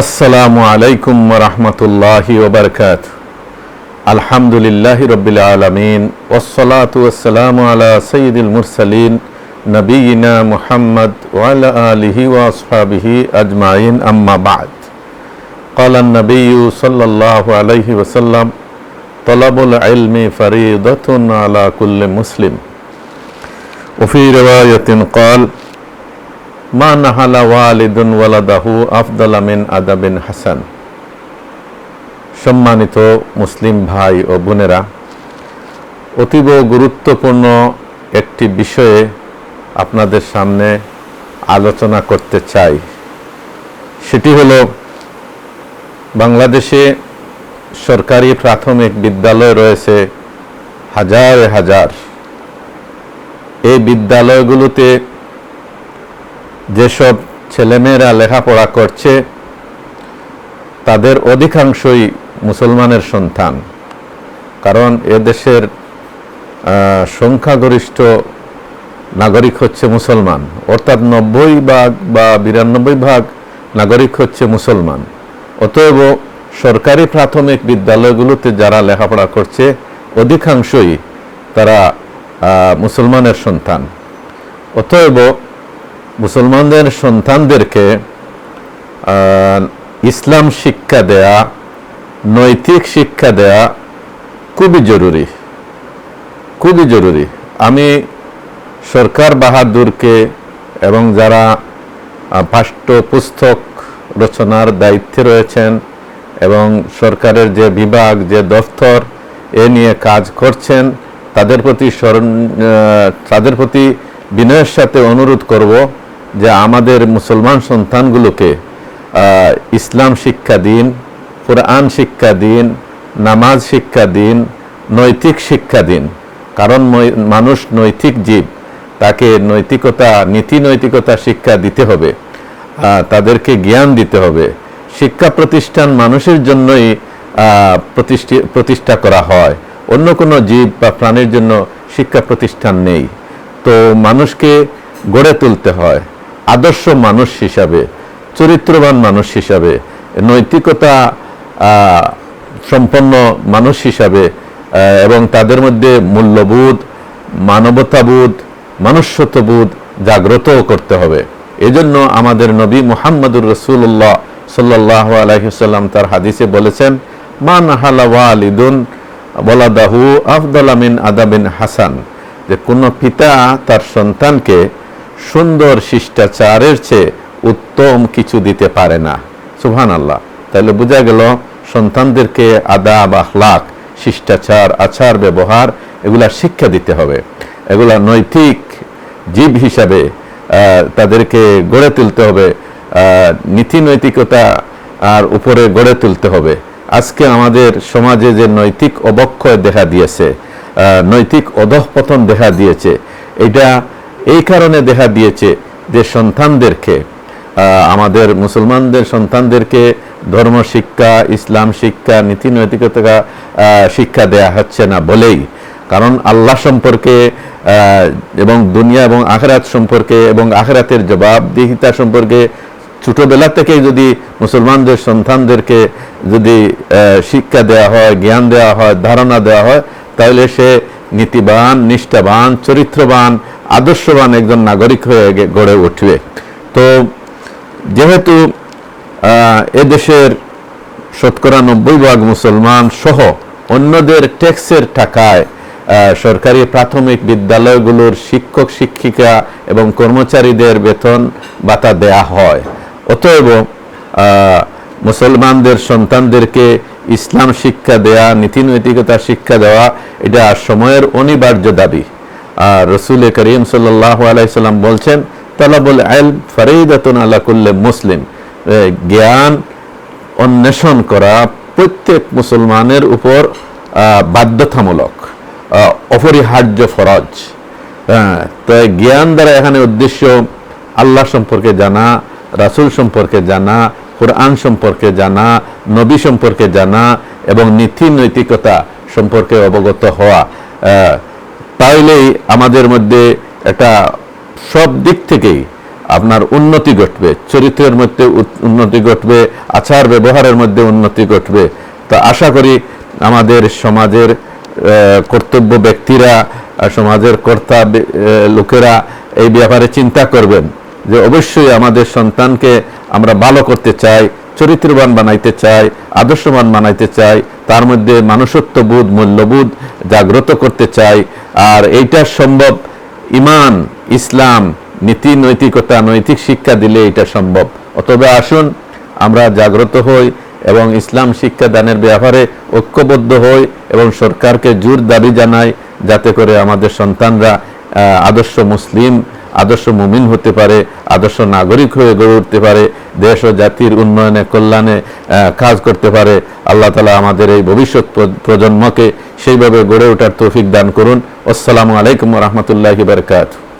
আসসালামু আলাইকুম রহমতুল্লাহি ওবরকাত আলহামদুলিল্লাহ রবিল আলমিন ওসলাত ওসালাম আলা সঈদুল মুরসালিন নবীনা মুহাম্মদ ওয়ালা আলিহি ওয়াসহাবিহি আজমাইন আম্মা বাদ قال النبي صلى الله عليه وسلم طلب العلم فريضة على كل مسلم وفي رواية قال মা ওয়ালাদাহু হাসান। সম্মানিত মুসলিম ভাই ও বোনেরা, অতীব গুরুত্বপূর্ণ একটি বিষয়ে আপনাদের সামনে আলোচনা করতে চাই। সেটি হলো, বাংলাদেশে সরকারি প্রাথমিক বিদ্যালয় রয়েছে হাজার হাজার। এই বিদ্যালয়গুলোতে যেসব ছেলেমেয়েরা লেখাপড়া করছে, তাদের অধিকাংশই মুসলমানের সন্তান। কারণ এদেশের সংখ্যাগরিষ্ঠ নাগরিক হচ্ছে মুসলমান। অর্থাৎ নব্বই ভাগ বা বিরানব্বই ভাগ নাগরিক হচ্ছে মুসলমান। অতএব সরকারি প্রাথমিক বিদ্যালয়গুলোতে যারা লেখাপড়া করছে, অধিকাংশই তারা মুসলমানের সন্তান। অতএব মুসলমানদের সন্তানদেরকে ইসলাম শিক্ষা দেয়া, নৈতিক শিক্ষা দেয়া খুবই জরুরি। খুবই জরুরি। আমি সরকার বাহাদুরকে এবং যারা পাঠ্যপুস্তক রচনার দায়িত্বে রয়েছেন এবং সরকারের যে বিভাগ, যে দফতর, এ নিয়ে কাজ করছেন, তাদের প্রতি স্মরণ তাদের প্রতি বিনয়ের সাথে অনুরোধ করব। যে আমাদের মুসলমান সন্তানগুলোকে ইসলাম শিক্ষা দিন, কোরআন শিক্ষা দিন, নামাজ শিক্ষা দিন, নৈতিক শিক্ষা দিন। কারণ মানুষ নৈতিক জীব, তাকে নৈতিকতা, নীতি নৈতিকতা শিক্ষা দিতে হবে তাদেরকে জ্ঞান দিতে হবে। শিক্ষা প্রতিষ্ঠান মানুষের জন্যই প্রতিষ্ঠা করা হয়। অন্য কোনো জীব বা প্রাণীর জন্য শিক্ষা প্রতিষ্ঠান নেই। তো মানুষকে গড়ে তুলতে হয়। আদর্শ মানুষ হিসাবে, চরিত্রবান মানুষ হিসাবে, নৈতিকতা সম্পন্ন মানুষ হিসাবে এবং তাদের মধ্যে মূল্যবোধ, মানবতাবোধ, মনুষ্যত্ববোধ জাগ্রত করতে হবে। এজন্য আমাদের নবী মোহাম্মদুর রসুল্লাহ সাল্লাহ আলহিসাল্লাম তার হাদিসে বলেছেন মা নাহালা ওয়ালিদুন বলাদাহু আফদলামিন আদাবিন হাসান। যে কোনো পিতা তার সন্তানকে সুন্দর শিষ্টাচারের চেয়ে উত্তম কিছু দিতে পারে না। সুবহান আল্লাহ তাহলে বোঝা গেল, সন্তানদেরকে আদা বা আখলাক, শিষ্টাচার, আচার, ব্যবহার এগুলা শিক্ষা দিতে হবে। এগুলা নৈতিক জীব হিসাবে তাদেরকে গড়ে তুলতে হবে। নীতি নৈতিকতা আর উপরে গড়ে তুলতে হবে। আজকে আমাদের সমাজে যে নৈতিক অবক্ষয় দেখা দিয়েছে নৈতিক অধঃপতন দেখা দিয়েছে, এটা এই কারণে দেখা দিয়েছে যে সন্তানদেরকে আমাদের মুসলমানদের সন্তানদেরকে ধর্ম শিক্ষা, ইসলাম শিক্ষা, নীতি নৈতিকতা শিক্ষা দেয়া হচ্ছে না বলেই। কারণ আল্লাহ সম্পর্কে এবং দুনিয়া এবং আখরাত সম্পর্কে এবং আখরাতের জবাবদিহিতা সম্পর্কে ছোটোবেলা থেকেই যদি মুসলমানদের সন্তানদেরকে যদি শিক্ষা দেওয়া হয়, জ্ঞান দেওয়া হয়, ধারণা দেওয়া হয়, তাহলে সে নীতিবান, নিষ্ঠাবান, চরিত্রবান আদর্শবান একজন নাগরিক হয়ে গড়ে উঠবে। তো যেহেতু এদেশের শতকরা নব্বই ভাগ মুসলমান সহ অন্যদের ট্যাক্সের টাকায় সরকারি প্রাথমিক বিদ্যালয়গুলোর শিক্ষক, শিক্ষিকা এবং কর্মচারীদের বেতন ভাতা দেয়া হয়। অতএব মুসলমানদের সন্তানদেরকে ইসলাম শিক্ষা দেয়া নীতি নৈতিকতা শিক্ষা দেওয়া, এটা সময়ের অনিবার্য দাবি। রসুল করিম আলাইসাল্লাম বলছেন, তালাবুল আল ফরিদাতুন আলা কুল্লে মুসলিম। জ্ঞান অন্বেষণ করা প্রত্যেক মুসলমানের উপর বাধ্যতামূলক অপরিহার্য ফরজ। হ্যাঁ তো জ্ঞান দ্বারা এখানে উদ্দেশ্য আল্লাহ সম্পর্কে জানা, রাসূল সম্পর্কে জানা, কোরআন সম্পর্কে জানা, নবী সম্পর্কে জানা এবং নীতি নৈতিকতা সম্পর্কে অবগত হওয়া। তাইলেই আমাদের মধ্যে একটা সব দিক থেকেই আপনার উন্নতি ঘটবে, চরিত্রের মধ্যে উন্নতি ঘটবে, আচার ব্যবহারের মধ্যে উন্নতি ঘটবে। তো আশা করি আমাদের সমাজের কর্তব্য ব্যক্তিরা সমাজের কর্তা লোকেরা এই ব্যাপারে চিন্তা করবেন যে অবশ্যই আমাদের সন্তানকে আমরা ভালো করতে চাই। চরিত্রবান বানাইতে চাই আদর্শবান বানাইতে চাই তার মধ্যে মানুষত্ববোধ, মূল্যবোধ জাগ্রত করতে চাই আর এইটা সম্ভব, ইমান, ইসলাম, নীতি, নৈতিকতা, নৈতিক শিক্ষা দিলে এটা সম্ভব। অতবে আসুন, আমরা জাগ্রত হই এবং ইসলাম শিক্ষা দানের ব্যাপারে ঐক্যবদ্ধ হই এবং সরকারকে জোর দাবি জানাই, যাতে করে আমাদের সন্তানরা আদর্শ মুসলিম আদর্শ মুমিন হতে পারে, আদর্শ নাগরিক হয়ে গড়ে উঠতে পারে, দেশ ও জাতির উন্নয়নে, কল্যাণে কাজ করতে পারে। আল্লাহ তালা আমাদের এই ভবিষ্যৎ প্র- প্রজন্মকে সেইভাবে গড়ে ওঠার তৌফিক দান করুন। আসসালামু আলাইকুম রহমতুল্লাহি বারকাত